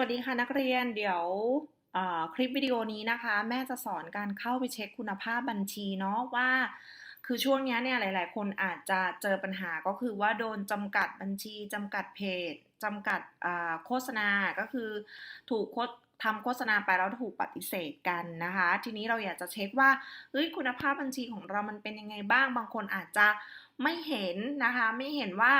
วัสดีค่ะนักเรียนเดี๋ยวคลิปวิดีโอนี้นะคะ แม่จะสอนการเข้าไปเช็คคุณภาพบัญชีเนาะว่า คือช่วงเนี้ยเนี่ยหลาย ๆ คนอาจจะเจอปัญหาก็คือว่าโดนจำกัดบัญชีจำกัดเพจจำกัดโฆษณาก็คือถูกโฆษทำโฆษณาไปแล้วถูกปฏิเสธกันนะคะ ทีนี้เราอยากจะเช็คว่าเฮ้ยคุณภาพบัญชีของเรามันเป็นยังไงบ้าง บางคนอาจจะไม่เห็นนะคะ ไม่เห็นว่า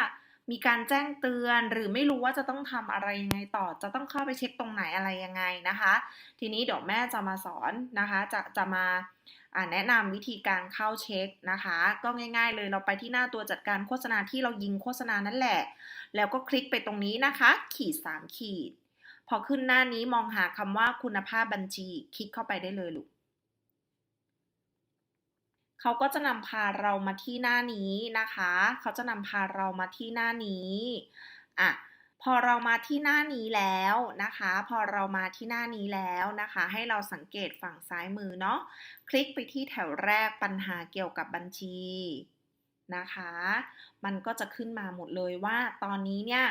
มีการแจ้งเตือนหรือไม่รู้ว่าจะต้องทำอะไรยังไงต่อ จะต้องเข้าไปเช็คตรงไหนอะไรยังไงนะคะ ทีนี้เดี๋ยวแม่จะมาสอนนะคะ จะจะมาแนะนำวิธีการเข้าเช็คนะคะ ก็ง่าย ๆ เลยเราไปที่หน้าตัวจัดการโฆษณาที่เรายิงโฆษณานั่นแหละ แล้วก็คลิกไปตรงนี้นะคะ ขีด 3 ขีด พอขึ้นหน้านี้มองหาคำว่าคุณภาพบัญชี คลิกเข้าไปได้เลยลูก เขาก็จะนำพาเรามาที่หน้านี้นะคะ เขาจะนำพาเรามาที่หน้านี้อะพอเรามาที่หน้านี้แล้วนะคะ พอเรามาที่หน้านี้แล้วนะคะ ให้เราสังเกตฝั่งซ้ายมือเนาะคลิกไปที่แถวแรกปัญหาเกี่ยวกับบัญชีนะคะ มันก็จะขึ้นมาหมดเลยว่าตอนนี้เนี่ย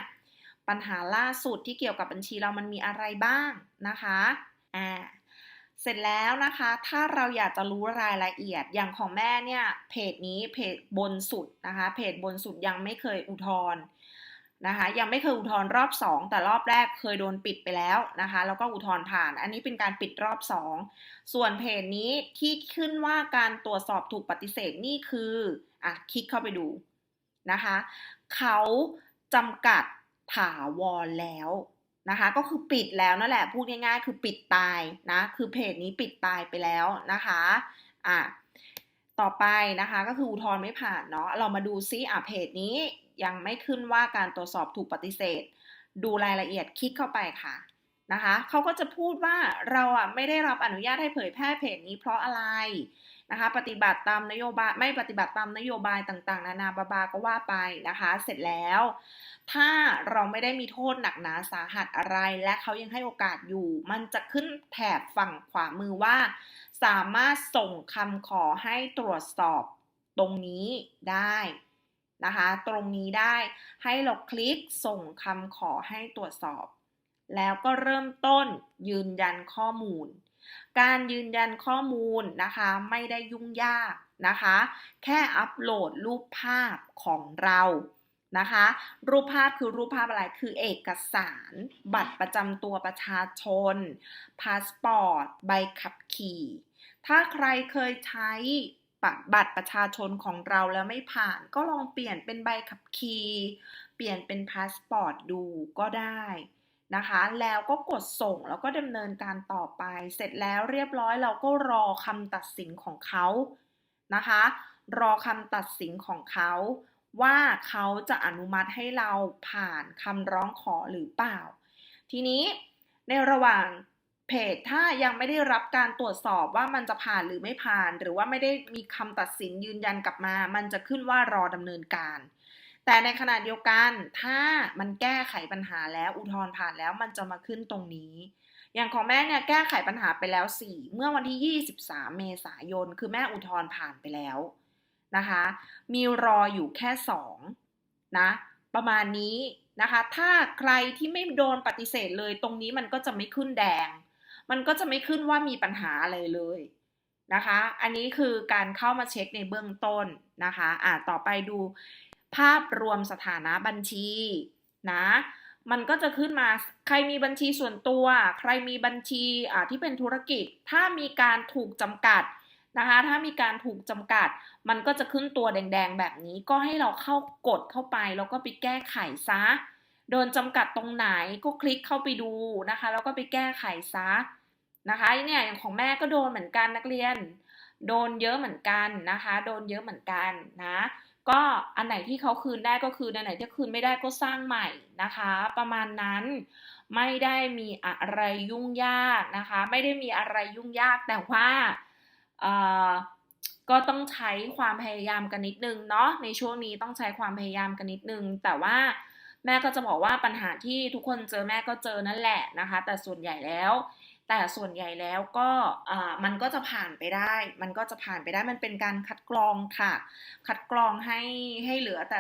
ปัญหาล่าสุดที่เกี่ยวกับบัญชีเรามันมีอะไรบ้างนะคะอ่า เสร็จแล้วนะคะ ถ้าเราอยากจะรู้รายละเอียดอย่างของแม่เนี่ยเพจนี้เพจบนสุดนะคะ เพจบนสุดยังไม่เคยอุทธรณ์นะคะยังไม่เคยอุทธรณ์รอบ 2 แต่รอบแรกเคยโดนปิดไปแล้วนะคะ แล้วก็อุทธรณ์ผ่าน อันนี้เป็นการปิดรอบ 2 ส่วนเพจนี้ที่ขึ้นว่าการตรวจสอบถูกปฏิเสธนี่คืออะคลิกเข้าไปดูนะคะ เขาจำกัดถาวรแล้ว นะคะ ก็คือปิดแล้วนั่นแหละพูดง่ายๆ คือปิดตายนะคือเพจนี้ปิดตายไปแล้วนะคะอะต่อไปนะคะก็คืออุทธรณ์ไม่ผ่านเนาะเรามาดูซิอะเพจนี้ยังไม่ขึ้นว่าการตรวจสอบถูกปฏิเสธ ดูรายละเอียดคลิกเข้าไปค่ะนะคะเขาก็จะพูดว่าเราอะไม่ได้รับอนุญาตให้เผยแพร่เพจนี้เพราะอะไร นะคะปฏิบัติตามนโยบายไม่ปฏิบัติตามนโยบายต่างๆ นานาบาบาก็ว่าไปนะคะ เสร็จแล้ว ถ้าเราไม่ได้มีโทษหนักหนาสาหัสอะไร และเขายังให้โอกาสอยู่ มันจะขึ้นแถบฝั่งขวามือว่า สามารถส่งคำขอให้ตรวจสอบตรงนี้ได้นะคะ ตรงนี้ได้ให้เราคลิกส่งคำขอให้ตรวจสอบ แล้วก็เริ่มต้นยืนยันข้อมูล การยืนยันข้อมูลนะคะไม่ได้ยุ่งยากนะคะ แค่อัปโหลดรูปภาพของเรานะคะ รูปภาพคือรูปภาพอะไรคือเอกสาร บัตรประจำตัวประชาชน พาสปอร์ต ใบขับขี่ ถ้าใครเคยใช้บัตรประชาชนของเราแล้วไม่ผ่าน ก็ลองเปลี่ยนเป็นใบขับขี่ เปลี่ยนเป็นพาสปอร์ตดูก็ได้ นะคะ แล้วก็กดส่งแล้วก็ดำเนินการต่อไป เสร็จแล้วเรียบร้อยเราก็รอคำตัดสินของเขานะคะ รอคำตัดสินของเขาว่าเขาจะอนุมัติให้เราผ่านคำร้องขอหรือเปล่า ทีนี้ในระหว่างเพจถ้ายังไม่ได้รับการตรวจสอบว่ามันจะผ่านหรือไม่ผ่าน หรือว่าไม่ได้มีคำตัดสินยืนยันกลับมา มันจะขึ้นว่ารอดำเนินการ แต่ในขณะเดียวกันถ้ามันแก้ไขปัญหาแล้วอุทธรณ์ผ่านแล้วมันจะมาขึ้นตรงนี้ อย่างของแม่เนี่ยแก้ไขปัญหาไปแล้ว 4 เมื่อวันที่ 23 เมษายน คือแม่อุทธรณ์ผ่านไปแล้วนะคะ มีรออยู่แค่ 2 นะ ประมาณนี้นะคะ ถ้าใครที่ไม่โดนปฏิเสธเลยตรงนี้มันก็จะไม่ขึ้นแดง มันก็จะไม่ขึ้นว่ามีปัญหาอะไรเลยนะคะ อันนี้คือการเข้ามาเช็คในเบื้องต้นนะคะ อ่าต่อไปดู ภาพรวมสถานะบัญชีนะมันก็จะขึ้นมาใครมีบัญชีส่วนตัว ใครมีบัญชีที่เป็นธุรกิจ ถ้ามีการถูกจำกัดนะคะ ถ้ามีการถูกจำกัด มันก็จะขึ้นตัวแดงๆ แบบนี้ก็ให้เราเข้ากดเข้าไป แล้วก็ไปแก้ไขซะ โดนจำกัดตรงไหนก็คลิกเข้าไปดูนะคะ แล้วก็ไปแก้ไขซะนะคะเนี่ยอย่างของแม่ก็โดนเหมือนกันนักเรียน โดนเยอะเหมือนกันนะคะ โดนเยอะเหมือนกันนะ ก็อันไหนที่เขาคืนได้ก็คืออันไหนที่คืนไม่ได้ก็สร้างใหม่นะคะ ประมาณนั้นไม่ได้มีอะไรยุ่งยากนะคะ ไม่ได้มีอะไรยุ่งยากแต่ว่าก็ต้องใช้ความพยายามกันนิดนึงเนาะในช่วงนี้ต้องใช้ความพยายามกันนิดนึง แต่ว่าแม่ก็จะบอกว่าปัญหาที่ทุกคนเจอแม่ก็เจอนั่นแหละนะคะ แต่ส่วนใหญ่แล้ว แต่ส่วนใหญ่แล้วก็มันก็จะผ่านไปได้ มันก็จะผ่านไปได้ มันเป็นการคัดกรองค่ะ คัดกรองให้ให้เหลือแต่